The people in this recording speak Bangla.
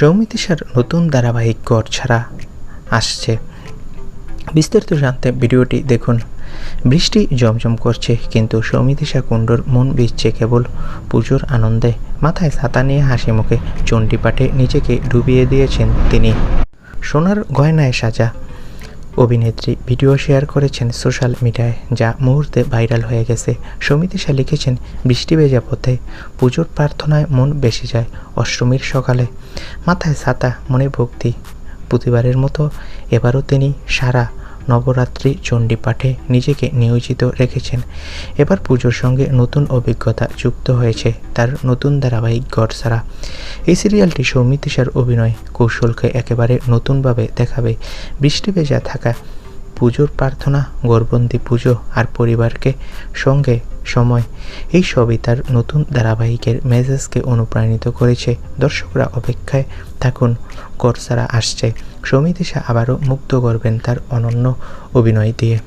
সৌমিতিশার নতুন ধারাবাহিক গড় ছাড়া আসছে। বিস্তারিত জানতে ভিডিওটি দেখুন। বৃষ্টি জমজম করছে, কিন্তু সৌমিতিশা কুণ্ডর মন বিচ্ছে কেবল পুজোর আনন্দে। মাথায় ছাতা নিয়ে হাসি মুখে চণ্ডীপাঠে নিজেকে ডুবিয়ে দিয়েছেন তিনি। সোনার গয়নায় সাজা অভিনেত্রী ভিডিও শেয়ার করেছেন সোশ্যাল মিডিয়ায়, যা মুহূর্তে ভাইরাল হয়ে গেছে। সমিতিশা লিখেছেন, বৃষ্টি ভেজা পথে পুজোর প্রার্থনায় মন বেশি যায় অষ্টমীর সকালে। মাথায় ছাতা, মনে ভক্তি। প্রতিবারের মতো এবারও তিনি সারা নবরাত্রি চণ্ডী পাঠে নিজেকে নিয়োজিত রেখেছেন। এবার পুজোর সঙ্গে নতুন অভিজ্ঞতা যুক্ত হয়েছে তার নতুন ধারাবাহিক গড়সারা এই সিরিয়ালটি সৌমিতিশার অভিনয় কৌশলকে একেবারে নতুনভাবে দেখাবে। বৃষ্টি ভেজা থাকা পুজোর প্রার্থনা গরবন্দি পুজো আর পরিবারকে সঙ্গে সময়। এই সবই তার নতুন ধারাবাহিকের মেসেজকে অনুপ্রাণিত করেছে। দর্শকরা অপেক্ষায় থাকুন গড়সারা আসছে। সমিতিশা আবারও মুক্ত করবেন তার অনন্য অভিনয় দিয়ে।